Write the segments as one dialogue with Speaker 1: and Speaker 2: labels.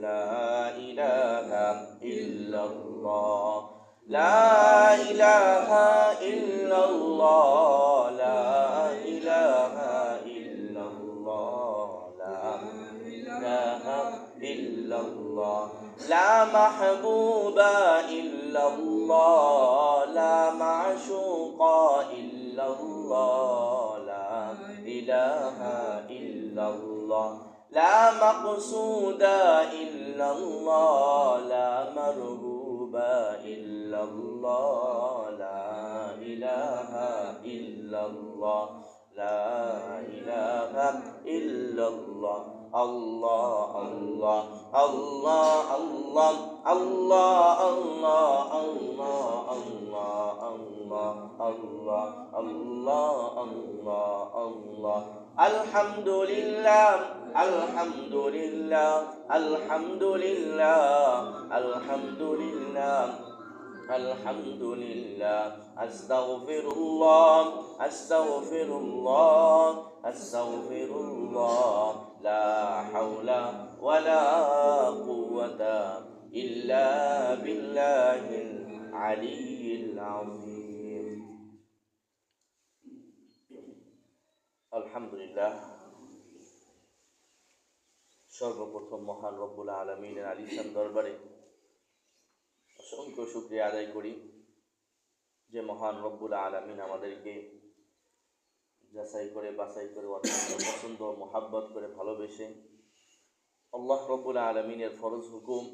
Speaker 1: لا إله إلا الله. لا إله إلا الله. لا إله إلا الله. لا إله إلا الله. لا محبوب إلا الله. لا معشوق إلا الله. لا إله إلا الله. لا مقصود إلا الله لا مرغوب إلا الله لا إله إلا الله لا إله إلا الله. الله الله الله الله الله الله الله الله الله الله الله الله الحمد لله الحمد لله الحمد لله الحمد لله الحمد لله أستغفر الله أستغفر الله أستغفر الله لا حول ولا قوة إلا بالله العلي العظيم الحمد لله সর্বপ্রথম মহান রব্বুল আলমিনের আলিসান দরবারে অসংখ্য শুক্রিয়া আদায় করি যে মহান রব্বুল আলমিন আমাদেরকে যাচাই করে, বাছাই করে, অত্যন্ত পছন্দ, মোহাব্বত করে, ভালোবেসে। আল্লাহ রব্বুল আলমিনের ফরজ হুকুম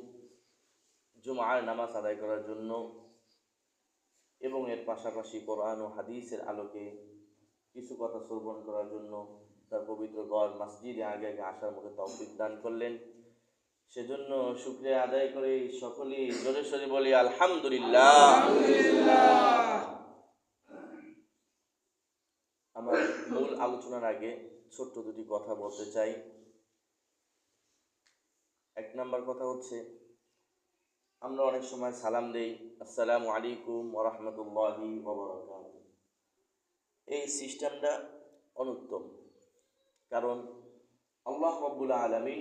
Speaker 1: জুমার নামাজ আদায় করার জন্য এবং এর পাশাপাশি কোরআন ও হাদিসের আলোকে কিছু কথা শ্রবণ করার জন্য তার পবিত্র গড় মসজিদে আগে আগে আসার মতো তৌফিক দান করলেন। সেজন্য শুক্রিয়া আদায় করে সকলেই জোরে সরে বলি আলহামদুলিল্লাহ। আমার মূল আলোচনার আগে ছোট্ট দুটি কথা বলতে চাই। এক নাম্বার কথা হচ্ছে, আমরা অনেক সময় সালাম দেই, আসসালামু আলাইকুম ওরহমতুল্লাহি এই সিস্টেমটা অনুত্তম, কারণ আল্লাহ রব্বুল আলমী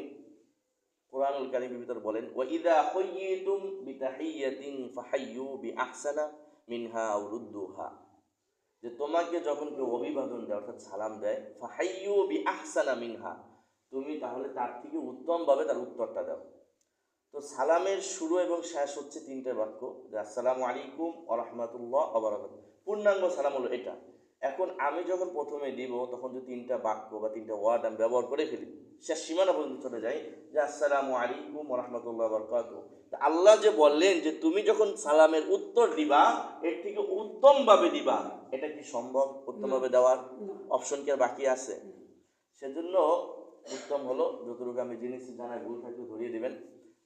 Speaker 1: কোরআনুল কারিমের ভিতর বলেন ওয়াইদা হইয়িতুম বিতাহিয়াতিন ফাহাইয়ু বিআহসানা মিনহা আও রুদ্দুহা। যে তোমাকে যখন কেউ অভিবাদন দেয়, অর্থাৎ সালাম দেয়, ফাহাইয়ু বিআহসানা মিনহা, তুমি তাহলে তার থেকে উত্তমভাবে তার উত্তরটা দাও। তো সালামের শুরু এবং শেষ হচ্ছে তিনটে বাক্য, যে আসসালামু আলাইকুম আরহামাতুল্লাহ আবরাকাত পূর্ণাঙ্গ সালাম হলো এটা। এখন আমি যখন প্রথমে দিব, তখন যে তিনটা বাক্য বা তিনটা ওয়ার্ড আমি ব্যবহার করে ফেলি শেষ সীমানা পর্যন্ত চলে যাই যে আসসালামু আলাইকুম রহমতুল্লাহ বরকাত আল্লাহ যে বললেন যে তুমি যখন সালামের উত্তর দিবা এর থেকে উত্তমভাবে দিবা এটা কি সম্ভব? উত্তমভাবে দেওয়ার অপশন কি আর বাকি আছে? সেজন্য উত্তম হলো যতটুকু আমি জিনিস জানাই ভুল থাকলে ধরিয়ে দেবেন।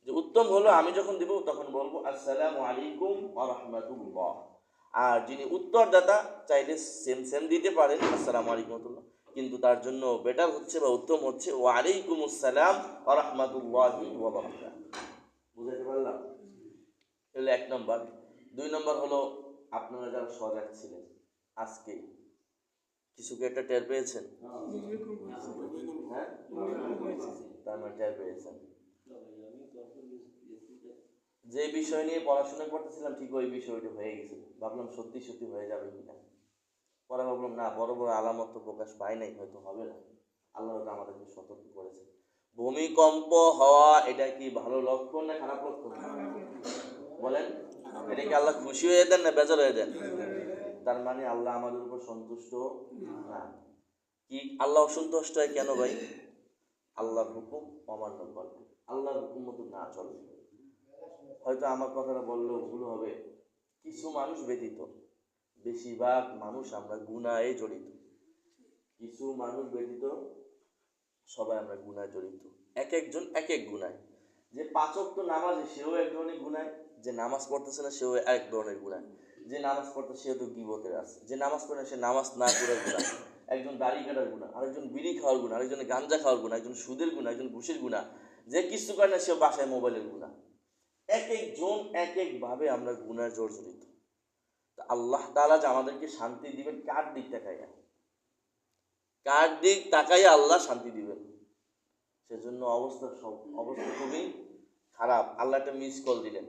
Speaker 1: যে উত্তম হলো আমি যখন দিব তখন বলব আসসালামু আলাইকুম রহমতুল্লাহ। আর যিনি উত্তরদাতা চাইলে সেম সেম দিতে পারেন। আসসালামু আলাইকুম কিন্তু তার জন্য বেটার হচ্ছে বা উত্তম হচ্ছে ওয়ালাইকুম আসসালাম রহমতুল্লাহি বুঝাতে পারলাম? এক নম্বর। দুই নম্বর হলো, আপনারা যারা সজাগ ছিলেন, আজকে কিছু কি একটা টের পেয়েছেন? মানে টের পেয়েছেন। যে বিষয় নিয়ে পড়াশোনা করতেছিলাম, ঠিক ওই বিষয়টা হয়ে গেছে। ভাবলাম সত্যি সত্যি হয়ে যাবে কিনা। পরে ভাবলাম না, বড় বড় আলামত প্রকাশ পায় নাই, হয়তো হবে না। আল্লাহ আমাদেরকে সতর্ক করেছে। ভূমিকম্প হওয়া এটা কি ভালো লক্ষণ না খারাপ লক্ষণ? বলেন, এটা কি আল্লাহ খুশি হয়ে দেন না বেজার হয়ে দেন? তার মানে আল্লাহ আমাদের উপর সন্তুষ্ট না। কি আল্লাহ অসন্তুষ্ট হয় কেন ভাই? আল্লাহর হুকুম অমান্য করবে আল্লাহর হুকুম মতো না চলবে হয়তো আমার কথাটা বললেও ভুল হবে। কিছু মানুষ ব্যতীত। বেশিরভাগ মানুষ আমরা গুনায় জড়িত। কিছু মানুষ ব্যতীত সবাই আমরা গুনায় জড়িত। এক একজন এক এক গুনায়। যে পাচক তো নামাজে, সেও এক ধরনের গুণায় যে নামাজ পড়তেছে না, সেও এক ধরনের গুণায় যে নামাজ পড়তে, সেও তো গিবতের আছে। যে নামাজ পড়ে সে নামাজ না করার গুণা একজন দাড়ি কাটার গুণা আরেকজন বিড়ি খাওয়ার গুণা আরেকজন গাঞ্জা খাওয়ার গুণা একজন সুদের গুণা একজন ঘুষের গুণা যে কিছু করে না সে বাসায় মোবাইলের গুণা এক একজন এক একভাবে আমরা গুণার জর্জরিত আল্লাহ তাআলা যে আমাদেরকে শান্তি দিবেন, কার দিক তাকাইয়া? কার দিক তাকাইয়া আল্লাহ শান্তি দিবেন? সেজন্য অবস্থা সব, অবস্থা খুবই খারাপ। আল্লাহ একটা মিস কল দিলেন।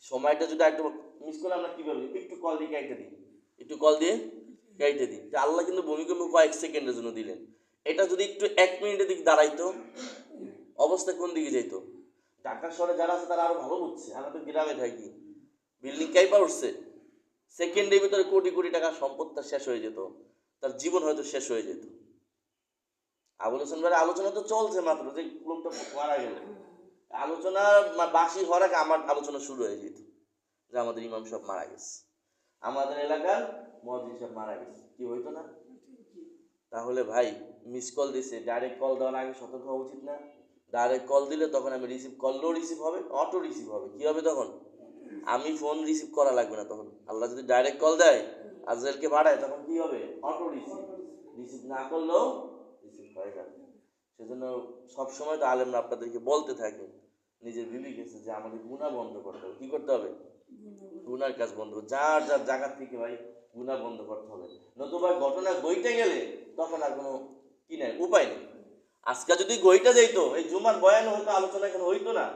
Speaker 1: সময়টা যদি একটু মিস করলে আমরা কীভাবে একটু কল দিয়ে কেটে দিই। একটু কল দিয়ে কেটে দিই। আল্লাহ কিন্তু ভূমিকম্প কয়েক সেকেন্ডের জন্য দিলেন। এটা যদি একটু এক মিনিটের দিক দাঁড়াইতো, অবস্থা কোন দিকে যেত ঢাকা শহরে যারা আছে তারা আরও ভালো বুঝছে। আমরা তো গ্রামে থাকি। বিল্ডিং কাইপা উঠছে। সেকেন্ডের ভিতরে কোটি কোটি টাকা সম্পদ তার শেষ হয়ে যেত। তার জীবন হয়তো শেষ হয়ে যেত। আবুল হোসেন ভাইয়ের আলোচনা তো চলছে মাত্র, যে লোকটা মারা গেল। আলোচনা বাসি হওয়ার আগে আমার আলোচনা শুরু হয়ে যেত, যে আমাদের ইমাম সব মারা গেছে। আমাদের এলাকার মহাজিন সব মারা গেছে। কি হইতো না? তাহলে ভাই মিস কল দিছে ডাইরেক্ট কল দেওয়ার আগে সতর্ক হওয়া উচিত না। ডাইরেক্ট কল দিলে তখন আমি রিসিভ করলেও রিসিভ হবে অটো রিসিভ হবে। কি হবে তখন? আমি ফোন রিসিভ করা লাগবে না তখন। আল্লাহ যদি ডাইরেক্ট কল দেয়, আজরাইলকে বাড়ায় তখন কি হবে? অটো রিসিভ রিসিভ না করলেও রিসিভ হয়ে যাবে। সেজন্য সবসময় তো আলেমরা আপনাদেরকে বলতে থাকে, নিজের বিবি গেছে যে আমাদের গুণা বন্ধ করতে হবে। কি করতে হবে? গুনার কাজ বন্ধ যার যার জায়গা থেকে ভাই গুণা বন্ধ করতে হবে। নতুবা ঘটনা গইতে গেলে তখন আর কোনো কি নাই, উপায় নেই। আজকে যদি গইটা যাইতো, এই জুমার বয়ান হতো আলোচনা এখানে হইতো না।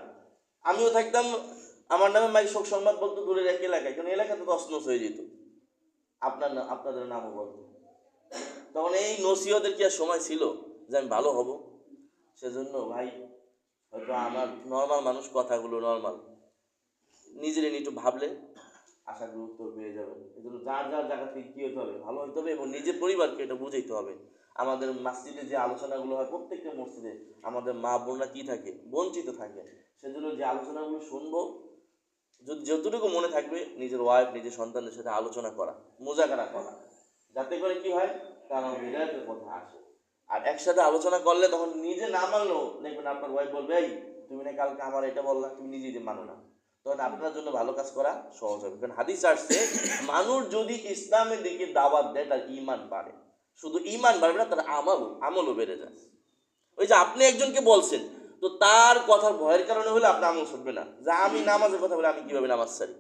Speaker 1: আমিও থাকতাম আমার নামে মাই শোক সংবাদ বলতো, দূরের এক এলাকায়। কারণ এলাকাতে তো অসনস হয়ে যেত। আপনার আপনাদের নামও বলতো। তখন এই নসিহতের কি আর সময় ছিল যে আমি ভালো হব? সেজন্য ভাই, হয়তো আমার নর্মাল মানুষ কথাগুলো নর্মাল নিজের একটু ভাবলে আশা করি উত্তর পেয়ে যাবেন। এই জন্য যার যার জায়গা থেকে কী হতে হবে, ভালো হতে হবে এবং নিজের পরিবারকে এটা বুঝাইতে হবে। আমাদের মসজিদে যে আলোচনাগুলো হয়, প্রত্যেকটা মসজিদে আমাদের মা বোনরা কী থাকে, বঞ্চিত থাকে, সেজন্য যে আলোচনাগুলো শুনব যদি যতটুকু মনে থাকবে নিজের ওয়াইফ নিজের সন্তানদের সাথে আলোচনা করা, মোজাকারা করা। যাতে করে কি হয়? তার হৃদয়তের কথা আসে। আর একসাথে আলোচনা করলে তখন নিজে না মানলেও দেখবেন আপনার ওয়াইফ বলবে, এই, তুমি না কালকে আমার এটা বললা, তুমি নিজেই যে মানো না। তখন আপনার জন্য ভালো কাজ করা সহজ হবে। কারণ হাদিস আসছে, মানুষ যদি ইসলামের দিকে দাওয়াত দেয়, তার ইমান বাড়ে। শুধু ইমান বাড়বে না, তার আমলও আমলও বেড়ে যায়। ওই যে আপনি একজনকে বলছেন তো তার কথার ভয়ের কারণে হলে আপনার আমল ছুটবে না। যে আমি নামাজের কথা বলে, আমি কীভাবে নামাজ ছাড়ি?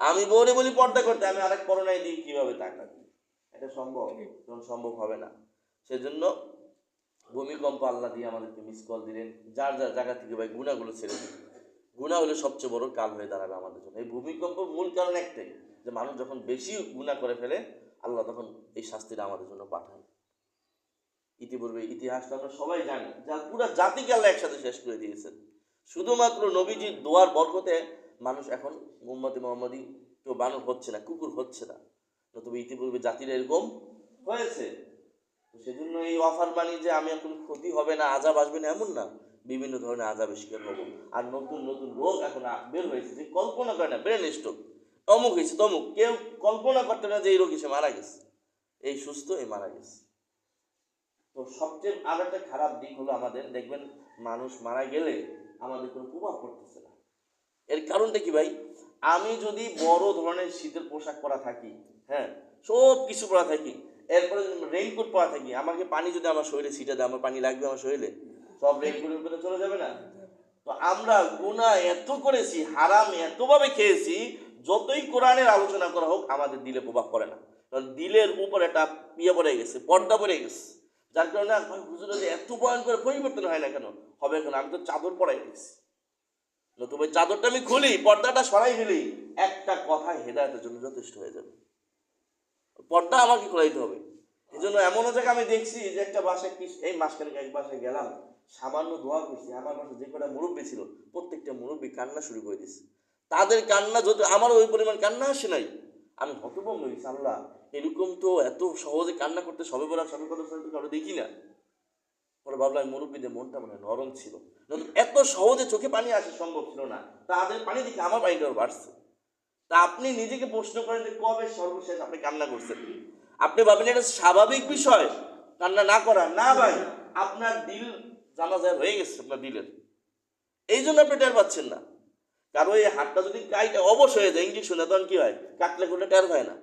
Speaker 1: আমি বলে বলি পর্দা করতে, আমি আরেক করোনায় দিই, কীভাবে তাকাই এটা সম্ভব? তখন সম্ভব হবে না। সেজন্য ভূমিকম্প আল্লাহ দিয়ে আমাদেরকে মিস কল দিলেন। যার যার জায়গা থেকে ভাই গুণাগুলো ছেড়ে দিন। গুণা হলে সবচেয়ে বড় কাল হয়ে দাঁড়াবে আমাদের জন্য। এই ভূমিকম্পের মূল কারণ একটাই, যে মানুষ যখন বেশি গুণা করে ফেলে, আল্লাহ তখন এই শাস্তিটা আমাদের জন্য পাঠান ইতিপূর্বে ইতিহাসটা আমরা সবাই জানি, যা পুরো জাতিকে আল্লাহ একসাথে শেষ করে দিয়েছেন। শুধুমাত্র নবীজির দোয়ার বরকতে মানুষ এখন মোহাম্মদী মোহাম্মদী কেউ বানর হচ্ছে না, কুকুর হচ্ছে না। নতুবা ইতিপূর্বে জাতির এরকম হয়েছে। সেজন্য এই অফার মানি যে আমি এখন ক্ষতি হবে না আজাব আসবে না, এমন না। বিভিন্ন ধরনের আজাবের শিকার হব। আর নতুন নতুন রোগ এখন বের হয়েছে যে কল্পনা করে না ব্রেন স্ট্রোক অমুক হয়েছে তমুক, কেউ কল্পনা করতে না যে এই রোগ এসে মারা গেছে। এই সুস্থ এই মারা গেছে। তো সবচেয়ে আর একটা খারাপ দিক হলো আমাদের, দেখবেন মানুষ মারা গেলে আমাদের কোনো প্রভাব পড়তেছে না। এর কারণটা কি ভাই? আমি যদি বড় ধরনের শীতের পোশাক পরা থাকি হ্যাঁ সব কিছু পরা থাকি, এরপরে রেইনকোট পরা থাকি, আমাকে পানি যদি আমার শরীরে ছিটে দেয়, আমার পানি লাগবে আমার শরীরে, সব রেইনকোটের উপরে চলে যাবে না? তো আমরা গুনাহ এত করেছি, হারাম এতভাবে খেয়েছি, যতই কোরআনের আলোচনা করা হোক, আমাদের দিলে প্রভাব পড়ে না। কারণ দিলের উপর একটা ইয়ে পড়ে গেছে, পর্দা পড়ে গেছে। যার কারণে হুজুরে যে এত বয়ান করে পরিবর্তন হয় না কেন? হবে কেন? আমি তো চাদর পরাই গেছি নতুবা চাদরটা আমি খুলি, পর্দাটা সরাই ফেলি, একটা কথা হেদায়তের জন্য যথেষ্ট হয়ে যাবে। পর্দা আমাকে খোলাইতে হবে। এই জন্য এমনও জায়গা আমি দেখছি যে একটা বাসায় এই মাসখানেক এক বাসায় গেলাম, সামান্য দোয়া করছি। আমার বাসায় যে কটা মুরব্বী ছিল, প্রত্যেকটা মুরব্বী কান্না শুরু করে দিচ্ছে তাদের কান্না যদি আমার ওই পরিমাণ কান্না আসে নাই আমি হতভম্ব হয়েছি, আল্লাহ। এরকম তো এত সহজে কান্না করতে সবে বলা সবে কথা শুনতে কারও দেখি না। পরে ভাবলাম মুরব্বীদের মনটা মানে নরম ছিল। এত সহজে চোখে পানি আসা সম্ভব ছিল না। তাদের পানি দেখে আমার পানিটাও বাড়ছে। তা আপনি নিজেকে প্রশ্ন করেন যে কবে সর্বশেষ আপনি কান্না করছেন? আপনি ভাবেন এটা স্বাভাবিক বিষয়? কান্না না করা? না ভাই, আপনার দিল জানা যায় হয়ে গেছে, আপনার দিলের। এই জন্য আপনি টের পাচ্ছেন না। কারও এই হাতটা যদি কাইটে, অবশ হয়ে যায় ইঞ্জেকশন তখন কি হয়? কাটলে খুললে টের হয় না।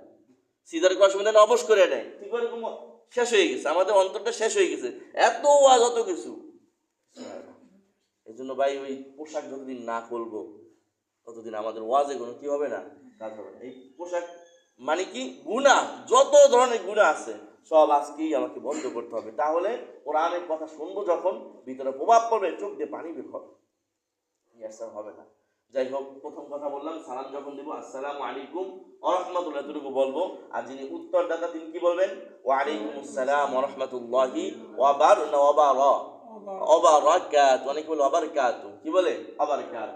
Speaker 1: সিজার করার সময় দেন অবশ করে নেয়। ঠিক এরকম শেষ হয়ে গেছে। আমাদের অন্তরটা শেষ হয়ে গেছে। এত ওয়াজ, অত কিছু। এই জন্য ভাই, ওই পোশাক যতদিন না খুলবো, ততদিন আমাদের ওয়াজে কোনো কি হবে না, কাজ হবে না। এই পোশাক মানে কি? গুণা যত ধরনের গুণা আছে, সব আজকেই আমাকে বন্ধ করতে হবে। তাহলে কোরআনের কথা শুনব যখন, ভিতরে প্রভাব পড়বে, চোখ দিয়ে পানি বের হবে। হবে না। যাই হোক প্রথম কথা বললাম সালাম যখন দেবো আসসালামু আলাইকুম ওরহমতুল্লাহ এতটুকু বলব। আর যিনি উত্তরদাতা তিনি কি বলবেন? ওয়ালাইকুম আসসালাম ওরহমতুল্লাহি ওয়াবার ওয়াবার অবারাকাত অনেকে বলে অবারকাত কি বলে? অবারকাত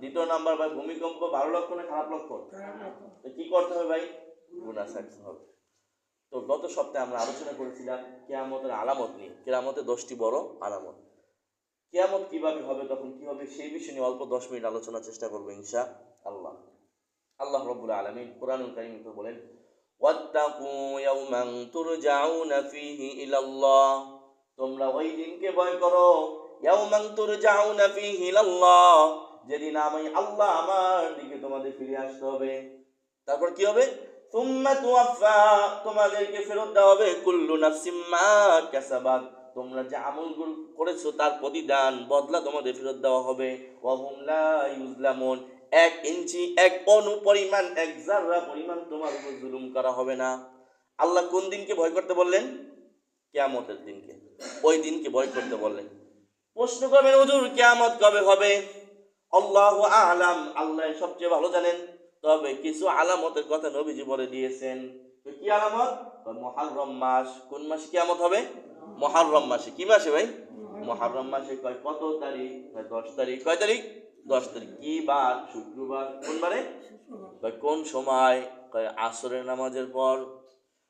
Speaker 1: দ্বিতীয় নাম্বার ভাই ভূমিকম্প ভালো লক্ষণ না খারাপ লক্ষণ তো কি করতে হবে ভাই? ছাড়তে হবে। তো গত সপ্তাহে আমরা আলোচনা করেছিলাম কেয়ামতের আলামত নিয়ে। কেয়ামতের দশটি বড় আলামত। কেয়ামত কীভাবে হবে, তখন কি হবে, সেই বিষয় নিয়ে অল্প দশ মিনিট আলোচনার চেষ্টা করব ইনশা আল্লাহ আল্লাহ রব্বুল আলমিন কোরআনুল কারিম তো বলেন তোমরা ওই দিনকে ভয় করো যেদিন আমি আল্লাহ আমার দিকে তোমাদের ফিরে আসতে হবে। তারপর কি হবে? তোমাদেরকে ফেরত দেওয়া হবে, কুল্লু নাফসিম মা কাসাবাত। তোমরা যে আমলগুলো করেছ তার প্রতিদান বদলা তোমাদের ফেরত দেওয়া হবে। ইউজলামুন এক ইঞ্চি, এক অনু পরিমাণ, এক জাররা পরিমাণ তোমার উপর জুলুম করা হবে না। আল্লাহ কোন দিনকে ভয় করতে বললেন? কেয়ামতের দিনকে। ওই দিনকে ভয় করতে বললেন। প্রশ্ন করবেন, হুজুর, কেয়ামত কবে হবে? আল্লাহ আলাম, আল্লাহ সবচেয়ে ভালো জানেন। তবে কিছু আলামতের কথা নবীজি বলে দিয়েছেন। কি আলামত? মহারম মাস। কোন মাসে কেয়ামত হবে? মহারম মাসে, কি মাসে ভাই? মহারম মাসে কয়, কত তারিখ? দশ তারিখ? কয় তারিখ? দশ তারিখ। কি বার? শুক্রবার? কোন বারে? কোন সময়? কয়, আসরের নামাজের পর।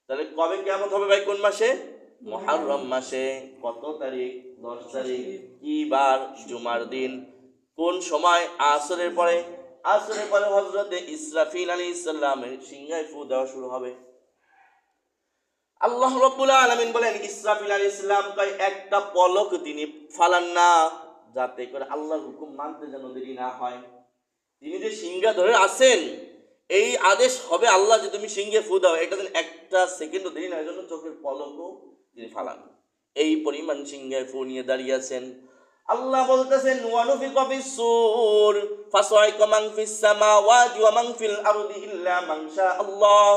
Speaker 1: তাহলে কবে কেমন হবে ভাই কোন মাসে? মহারম মাসে। কত তারিখ? দশ তারিখ। কি বার? জুমার দিন। কোন সময়? আসরের পরে। আসরের পরে হজরতে ইসরাফিল আলী ইসলামের সিংহায় ফু দেওয়া শুরু হবে। আল্লাহ রব্বুল আলমিন বলেন, ইসরাফিল আলী ইসলাম একটা পলক তিনি ফালান না, যাতে করে আল্লাহর হুকুম মানতে যেন দেরি না হয়। তিনি যে সিংহা ধরে আছেন, এই আদেশ হবে আল্লাহ যে তুমি সিংহে ফু দাও। এটা যেন একটা সেকেন্ডও দেরি না জন্য চোখের পলকও তিনি ফালান। এই পরিমাণ সিংহে ফু নিয়ে দাঁড়িয়ে আছেন। আল্লাহ বলতেছেন ওয়ানুফি কফি সুর ফাসাইকা মান ফিস সামাওয়াতি ওয়া মান ফিল আরদি ইল্লা মান শা আল্লাহ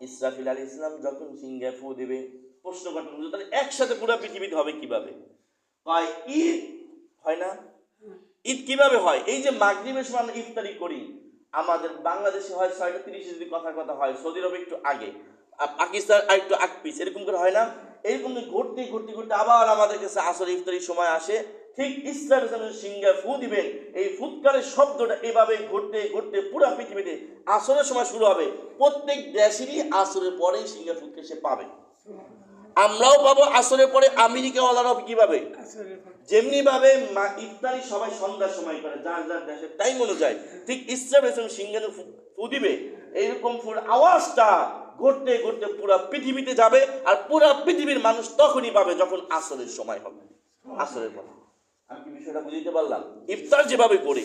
Speaker 1: ইসরাফিল আলী ইসলাম যখন সিংহে দিবে, প্রশ্ন করতেন তাহলে একসাথে পুরো পৃথিবীতে হবে কীভাবে? হয় ঈদ। হয় না? ঈদ কীভাবে হয়? এই যে মাগরিবের সময় আমরা ইফতারি করি, আমাদের বাংলাদেশে হয় ছয়টা তিরিশে যদি কথা কথা হয়, সৌদি আরবে একটু আগে পাকিস্তান আর একটু আগ পিস এরকম করে হয় না? এরকম ঘুরতে ঘুরতে ঘুরতে আবার আমাদের কাছে আসর ইফতারির সময় আসে। ঠিক ইসলাম ইসলামের সিংহে ফু দিবেন। এই ফুৎকারের শব্দটা এভাবে ঘুরতে ঘুরতে পুরো পৃথিবীতে আসরের সময় শুরু হবে। প্রত্যেক দেশেরই আসরের পরেই সিংহে ফুৎকে সে পাবে। আমরাও পাবো আসরের পরে আমেরিকাওয়ালারাও কি পাবে? যেমনি ভাবে মা- ইফতারি সবাই সন্ধ্যার সময় করে যার যার দেশের টাইম অনুযায়ী। ঠিক ইসলাম ইসলাম ফু- ফু দিবে। এইরকম ফুল আওয়াজটা ঘুরতে ঘুরতে পুরো পৃথিবীতে যাবে আর পুরো পৃথিবীর মানুষ তখনই পাবে যখন আসরের সময় হবে। আসরের পরে। আমি কি বিষয়টা বুঝতে পারলাম? ইফতার যেভাবে করে,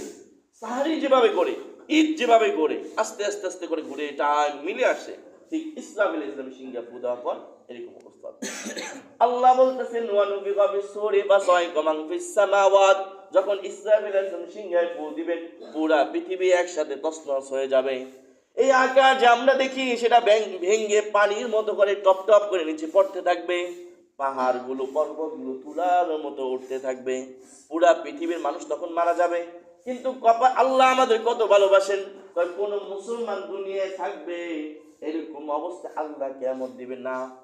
Speaker 1: সাহারি যেভাবে করে, ঈদ যেভাবে করে, আস্তে আস্তে আস্তে করে ঘুরে টাইম মিলে আসে, ঠিক ইসলাম ইসলাম সিংহা দেওয়ার পর এরকম অবস্থা আল্লাহ বলতেছেন, ওয়ানুবি গাবি সূরি বাসাইকা মান ফিস সামাওয়াত। যখন ইসরাফিল আলাইহিস সিংহায় ফু দিবেন পুরা পৃথিবী একসাথে তছনছ হয়ে যাবে। এই আকাশ যে আমরা দেখি সেটা ভেং- ভেঙে পানির মতো করে টপ টপ করে নিচে পড়তে থাকবে। পাহাড়গুলো, পর্বতগুলো তুলার মতো উঠতে থাকবে। পুরা পৃথিবীর মানুষ তখন মারা যাবে। কিন্তু কপা, আল্লাহ আমাদের কত ভালোবাসেন। কোন মুসলমান দুনিয়ায় থাকবে, এরকম অবস্থা আল্লাহ কেমন দিবেন না।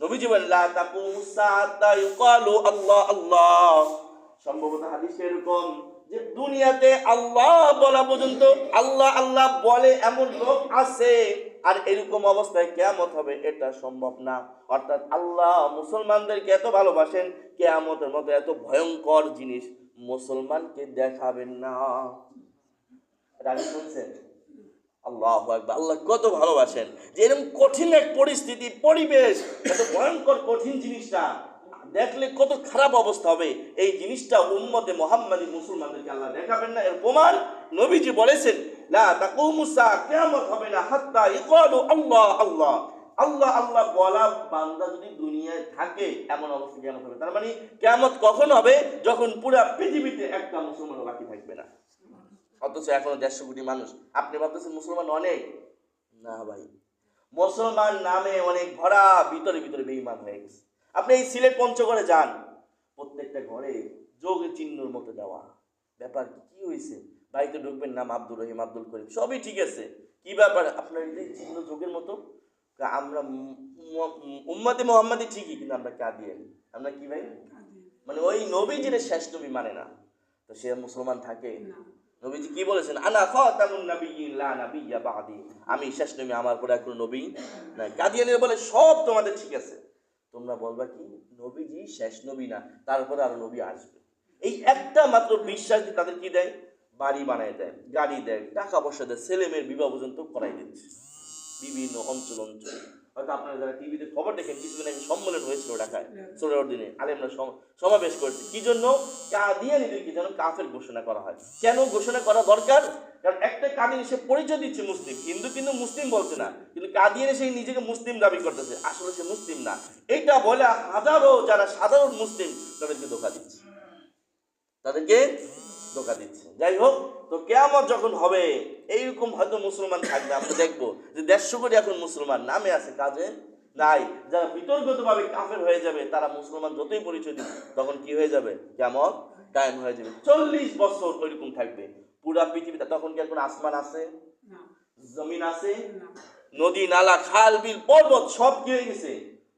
Speaker 1: নবীজি তাকুমু সাআতা ইউকালু আল্লাহ আল্লাহ। সম্ভবত হাদিস এরকম। যে দুনিয়াতে আল্লাহ বলা পর্যন্ত আল্লাহ আল্লাহ বলে এমন লোক আছে, আর এরকম অবস্থায় কেয়ামত হবে এটা সম্ভব না। অর্থাৎ আল্লাহ মুসলমানদেরকে এত ভালোবাসেন, কেয়ামতের মতো এত ভয়ঙ্কর জিনিস মুসলমানকে দেখাবেন না। শুনছেন? আল্লাহ আকবার, আল্লাহ কত ভালোবাসেন। যে এরকম কঠিন এক পরিস্থিতি, পরিবেশ, এত ভয়ঙ্কর কঠিন জিনিসটা দেখলে কত খারাপ অবস্থা হবে। এই জিনিসটা উম্মতে মোহাম্মদী মুসলমানদেরকে আল্লাহ দেখাবেন না। এর প্রমাণ নবীজি বলেছেন, লা তাকুমুসা কিয়ামত হবে না, হাত্তা ইকালু আল্লাহ আল্লাহ। আল্লাহ আল্লাহ বলা বান্দা যদি দুনিয়ায় থাকে, এমন অবস্থা কেমন হবে? তার মানে কেমন কখন হবে? যখন পুরা পৃথিবীতে একটা মুসলমান বাকি থাকবে না। অথচ এখনও দেড়শো কোটি মানুষ। আপনি ভাবতেছেন মুসলমান অনেক? না ভাই। মুসলমান নামে অনেক ভরা ভিতরে ভিতরে বেইমান হয়ে গেছে। আপনি এই সিলেট পঞ্চগড়ে যান। প্রত্যেকটা ঘরে যোগ চিহ্নর মতো দেওয়া। ব্যাপার কি? হয়েছে বাড়িতে ঢুকবেন নাম আব্দুর রহিম আব্দুল করিম সবই ঠিক আছে। কি ব্যাপার? আপনার এই চিহ্ন যোগের মতো? আমরা উম্মাতে মোহাম্মদী ঠিকই কিন্তু আমরা কাদিয়ান। আমরা কি ভাই? মানে ওই নবীজির শেষ নবী মানে না। তো সে মুসলমান থাকে? নবীজি কি বলেছেন? আনা খাতামুন নাবিয়্যিন লা নাবিয়্যা বাদি। আমি শেষ নবী আমার পরে আর কোনো নবী নাই। কাদিয়ানিরা বলে সব তোমাদের ঠিক আছে। তোমরা বলবা কি, নবীজি শেষ নবী না, তারপরে আরও নবী আসবে। এই একটা মাত্র বিশ্বাস যে তাদের কি দেয়? বাড়ি বানায় দেয় গাড়ি দেয়, টাকা পয়সা দেয় ছেলে মেয়ের বিবাহ পর্যন্ত করাই দিচ্ছে। বিভিন্ন অঞ্চল অঞ্চল। হয়তো আপনারা যারা টিভিতে খবর দেখেন কিছুদিন আগে সম্মেলন হয়েছিল ঢাকায় ষোলোর দিনে আলেমরা সমাবেশ করেছে। কি জন্য? কাদিয়ানিদেরকে যেন কাফের ঘোষণা করা হয়। কেন ঘোষণা করা দরকার? কারণ একটা কাদিয়ানি সে পরিচয় দিচ্ছে মুসলিম। হিন্দু কিন্তু মুসলিম বলছে না। কিন্তু কাদিয়ানি সে নিজেকে মুসলিম দাবি করতেছে। আসলে সে মুসলিম না। এটা বলে হাজারো যারা সাধারণ মুসলিম তাদেরকে ধোকা দিচ্ছে। তাদেরকে ধোকা দিচ্ছে। যাই হোক তো কেয়ামত যখন হবে এইরকম হয়তো মুসলমান থাকবে। আমরা দেখব যে দেড়শো কোটি এখন মুসলমান নামে আছে কাজে নাই। যারা বিতর্কতভাবে কাফের হয়ে যাবে তারা মুসলমান যতই পরিচয় দিবে তখন কি হয়ে যাবে? কেমন কায়েম হয়ে যাবে। চল্লিশ বছর ওইরকম থাকবে। পুরা পৃথিবীতে তখন কি আর কোনো আসমান আছে? জমিন আছে? নদী নালা খাল বিল পর্বত সব কি হয়ে গেছে?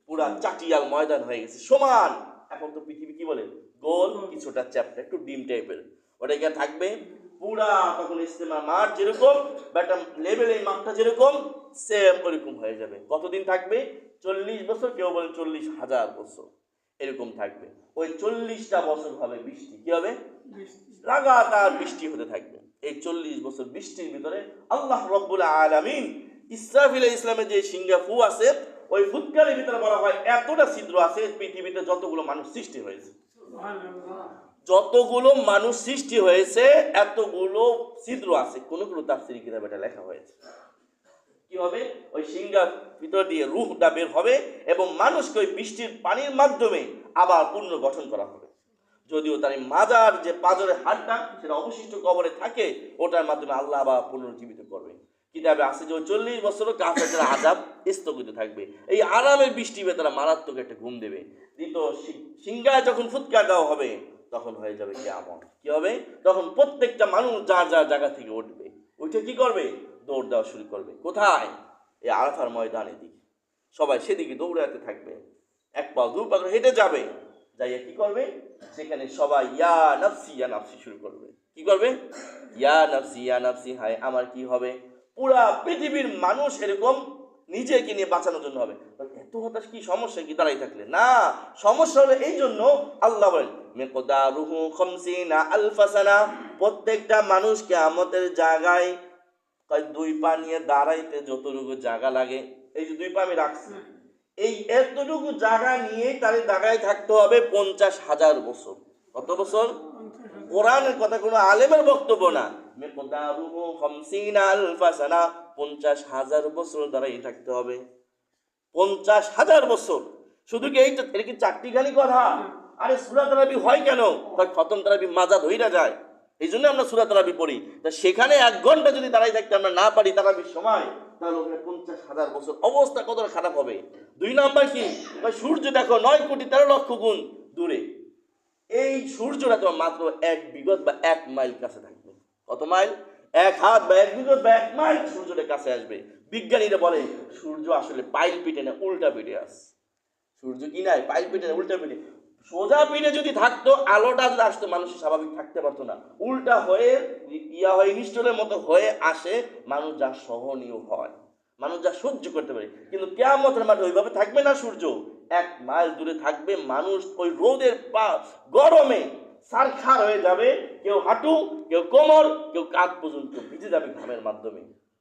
Speaker 1: পুরা চাটিয়াল ময়দান হয়ে গেছে। সমান। এখন তো পৃথিবী কি বলে? গোল কিছুটা চ্যাপ্টার একটু ডিম টাইপের ওটা গিয়ে থাকবে? পুরা তখন ইস্তেমা মাঠ যেরকম বা একটা লেভেল এই মাঠটা যেরকম সেম ওরকম হয়ে যাবে। কতদিন থাকবে? চল্লিশ বছর কেউ বলেন চল্লিশ হাজার বছর। এরকম থাকবে। ওই চল্লিশটা বছর হবে বৃষ্টি। কি হবে? লাগাতার বৃষ্টি হতে থাকবে। এই চল্লিশ বছর বৃষ্টির ভিতরে আল্লাহ রব্বুল আলামিন ইসরাফিল ইসলামের যে সিঙ্গাফু আছে ওই ফুৎকারের ভিতরে বলা হয় এতটা ছিদ্র আছে পৃথিবীতে যতগুলো মানুষ সৃষ্টি হয়েছে। যতগুলো মানুষ সৃষ্টি হয়েছে, এতগুলো ছিদ্র আছে। কোন কোন তাফসির কিতাব এটা লেখা হয়েছে। কি হবে? ওই সিঙ্গার ভিতর দিয়ে রুহটা বের হবে এবং মানুষকে ওই বৃষ্টির পানির মাধ্যমে আবার পুনর্গঠন করা হবে। যদিও তার মাজার যে পাজরের হাড়টা সেটা অবশিষ্ট কবরে থাকে, ওটার মাধ্যমে আল্লাহ আবার পুনর্জীবিত করবে। কিতাবে আছে যে চল্লিশ বছরও কাফেরদের আজাব স্থগিত থাকবে। এই আরামের বৃষ্টি তারা মারাত্মক একটা ঘুম দেবে। দ্বিতীয় সিংহায় যখন ফুৎকার দেওয়া হবে তখন হয়ে যাবে কেয়ামত কি হবে? তখন প্রত্যেকটা মানুষ যার যার জায়গা থেকে উঠবে। উঠে কি করবে? দৌড় দেওয়া শুরু করবে। কোথায়? এই আরাফার ময়দানের দিকে। সবাই সেদিকে দৌড়াতে থাকবে। এক পা দু পা হেঁটে যাবে। যাইয়া কি করবে? সেখানে সবাই ইয়া নাফসি ইয়া নাফসি শুরু করবে। কি করবে? ইয়া নাফসি ইয়া নাফসি, হায়, আমার কি হবে? পুরা পৃথিবীর মানুষ এরকম নিজেকে নিয়ে বাঁচানোর জন্য হবে। এত হতাশ কি? সমস্যা কি দাঁড়াই থাকলে? না, সমস্যা হলে এই জন্য আল্লাহ বলেন মেকদারুহু খামসিনা আলফাসানা প্রত্যেকটা মানুষ কিয়ামতের জায়গায় দুই পা নিয়ে দাঁড়াইতে যতটুকু জায়গা লাগে, এই যে দুই পা আমি রাখছি। এই এতটুকু জায়গা নিয়ে তাহলে দাঁড়ায় থাকতে হবে পঞ্চাশ হাজার বছর। কত বছর? কোরআনের কথা কোনো আলেমের বক্তব্য না। মিকদারুহু খামসিনা আলফা সানা, পঞ্চাশ হাজার বছর দাঁড়াই থাকতে হবে। পঞ্চাশ হাজার বছর। শুধু কি এইটা এটা কি চারটি খালি কথা? আরে সুরা তারাবি হয় কেন? হয় খতম তারাবি মাজা ধইরা যায়। এই জন্য আমরা সুরা তারাবি পড়ি। তা সেখানে এক ঘণ্টা যদি দাঁড়াই থাকতে আমরা না পারি তারাবির সময়, তাহলে ওখানে পঞ্চাশ হাজার বছর অবস্থা কতটা খারাপ হবে? দুই নাম্বার কি? সূর্য দেখো, নয় কোটি তেরো লক্ষ গুণ দূরে। এই সূর্যটা তোমার মাত্র এক বিগত বা এক মাইল কাছে থাকবে। কত মাইল? এক হাত বা এক বিগত বা এক মাইল সূর্যটা কাছে আসবে। বিজ্ঞানীরা বলে, সূর্য আসলে পাইল পিটে না উল্টা পিঠে আস সূর্য কি নাই? পাইল পিঠে না উল্টা পিঠে সোজা পিঠে যদি থাকতো, আলোটা যদি আসতো, মানুষ স্বাভাবিক থাকতে পারতো না। উল্টা হয়ে, ইয়া হয়ে নিষ্ঠলের মতো হয়ে আসে মানুষ যা সহনীয় হয়। মানুষ যা সহ্য করতে পারে। কিন্তু কেয়ামতের মাঠে ওইভাবে থাকবে না সূর্য। এক মাইল দূরে থাকবে মানুষ, ওই রোদের পা, গরমে সারখার হয়ে যাবে। কেউ হাঁটু, কেউ কোমর, কেউ কাঁধ পর্যন্ত ভিজে যাবে ঘামের মাধ্যমে।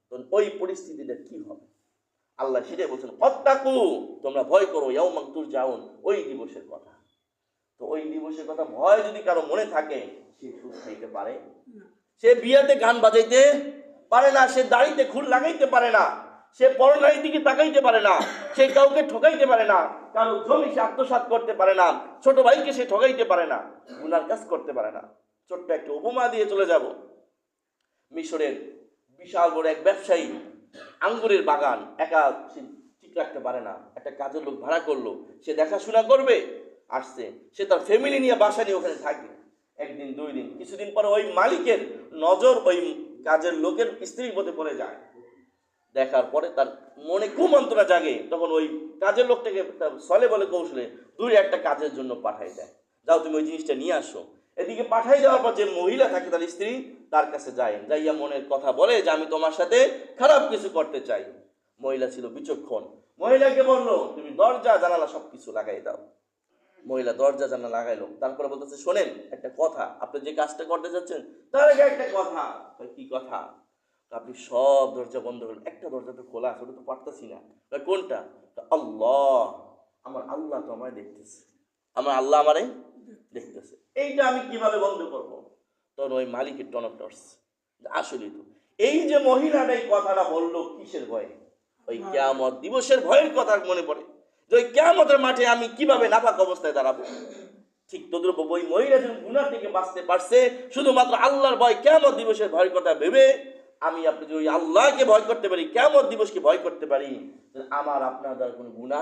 Speaker 1: তো ওই পরিস্থিতিটা কি হবে? আল্লাহ সেটাই বলছেন অত্যাকু তোমরা ভয় করো ইয়াউমাক তুর যাউন ওই দিবসের কথা। তো ওই দিবসের কথা ভয় যদি কারও মনে থাকে সে সুদ খাইতে পারে। সে বিয়াতে গান বাজাইতে পারে না সে দাড়িতে খুল লাগাইতে পারে না সে পরনারীর দিকে তাকাইতে পারে না সে কাউকে ঠকাইতে পারে না কারও জমি সে আত্মসাৎ করতে পারে না ছোট ভাইকে সে ঠকাইতে পারে না গুনার কাজ করতে পারে না। ছোট্ট একটা উপমা দিয়ে চলে যাব। মিশরের বিশাল বড় এক ব্যবসায়ী আঙ্গুরের বাগান একা সে ঠিক রাখতে পারে না। একটা কাজের লোক ভাড়া করল। সে দেখাশোনা করবে আসছে, সে তার ফ্যামিলি নিয়ে বাসা নিয়ে ওখানে থাকে একদিন দুই দিন কিছুদিন পরে ওই মালিকের নজর ওই কাজের লোকের স্ত্রীর মধ্যে পড়ে যায়। দেখার পরে তার মনে কুমন্ত্রণা জাগে। তখন ওই কাজের লোকটাকে সলে বলে কৌশলে দূরে একটা কাজের জন্য পাঠাই দেয়। যাও, তুমি ওই জিনিসটা নিয়ে আসো। এদিকে পাঠাই দেওয়ার পর যে মহিলা থাকে তার স্ত্রী, তার কাছে যায়। যাইয়া মনের কথা বলে যে, আমি তোমার সাথে খারাপ কিছু করতে চাই। মহিলা ছিল বিচক্ষণ। মহিলাকে বলল, তুমি দরজা, জানালা সব কিছু লাগাই দাও। মহিলা দরজা জানা লাগাইলো তারপরে বলতেছে শোনেন একটা কথা আপনি যে কাজটা করতে যাচ্ছেন তার আগে একটা কথা। কি কথা? আপনি সব দরজা বন্ধ করলেন একটা দরজা তো খোলা আছে ওটা তো পারতেছি না। কোনটা? আল্লাহ আমার আল্লাহ তো আমায় দেখতেছে। আমার আল্লাহ আমারে দেখতেছে। এইটা আমি কীভাবে বন্ধ করব? তখন ওই মালিকের টনক টর্স আসলেই তো এই যে মহিলাটা এই কথাটা বলল কিসের ভয়ে? ওই কেয়ামত দিবসের ভয়ের কথা মনে পড়ে। যে ওই কেয়ামতের মাঠে আমি কীভাবে নাপাক অবস্থায় দাঁড়াবো? ঠিক তদ্রুপ ওই মহিলা যখন গুনার থেকে বাঁচতে পারছে, শুধুমাত্র আল্লাহর ভয় কেমন দিবসের ভয়ের কথা ভেবে আমি আপনি যদি আল্লাহকে ভয় করতে পারি কেমন দিবসকে ভয় করতে পারি আমার আপনার দ্বারা কোনো গুণা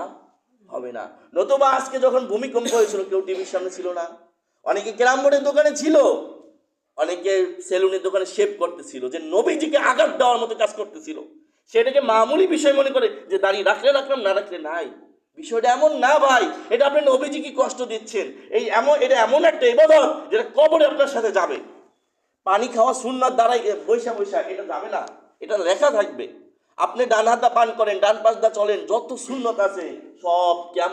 Speaker 1: হবে না। নতুবা আজকে যখন ভূমিকম্প হয়েছিল, কেউ টিভির সামনে ছিল না। অনেকে গ্রাম বোর্ডের দোকানে ছিল, অনেকে সেলুনের দোকানে শেভ করতেছিল, যে নবীজিকে আঘাত দেওয়ার মতো কাজ করতেছিল। সেটাকে মামুলি বিষয় মনে করে যে দাঁড়িয়ে রাখলে রাখলাম, না রাখলে নাই। বিষয়টা এমন না ভাই, এটা আপনি নবীজি কি কষ্ট দিচ্ছেন? এই এমন, এটা এমন একটা ইবাদত যেটা কবরে আপনার সাথে যাবে। পানি খাওয়া সুন্নার দ্বারাই বৈশা বৈশা, এটা যাবে না। এটা লেখা থাকবে। আপনি ডান হাতটা পান করেন, ডান পাশ দা চলেন, যত সুন্নত আছে, সব কেমন